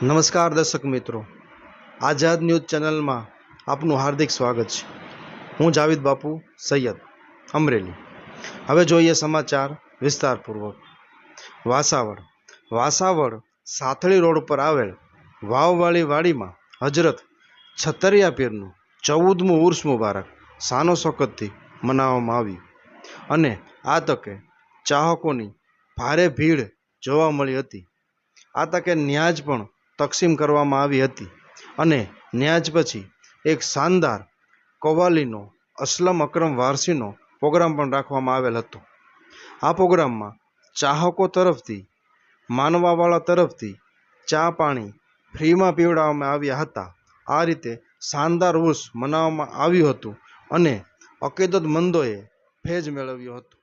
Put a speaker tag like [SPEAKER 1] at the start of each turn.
[SPEAKER 1] નમસ્કાર દર્શક મિત્રો. આઝાદ ન્યૂઝ ચેનલમાં આપનું હાર્દિક સ્વાગત છે. હું જાવિદ બાપુ સૈયદ અમરેલી. હવે જોઈએ સમાચાર વિસ્તારપૂર્વક. વાસાવડ વાસાવડ સાથળી રોડ પર આવેલ વાવવાળી વાડીમાં હજરત છતરિયા પીરનું ચૌદમું ઉર્સ મુબારક સાનો સોકતથી મનાવવામાં આવ્યું અને આ તકે ચાહકોની ભારે ભીડ જોવા મળી હતી. આ તકે ન્યાજ પણ તકસીમ કરવામાં આવી હતી અને ન્યાજ પછી એક શાનદાર કવાલીનો અસલમ અકરમ વારસીનો પ્રોગ્રામ પણ રાખવામાં આવેલ હતો. આ પ્રોગ્રામમાં ચાહકો તરફથી, માનવાવાળા તરફથી ચા પાણી ફ્રીમાં પીવડાવવામાં આવ્યા હતા. આ રીતે શાનદાર ઉર્સ મનાવવામાં આવ્યું હતું અને અકેદતમંદોએ ફેજ મેળવ્યો હતો.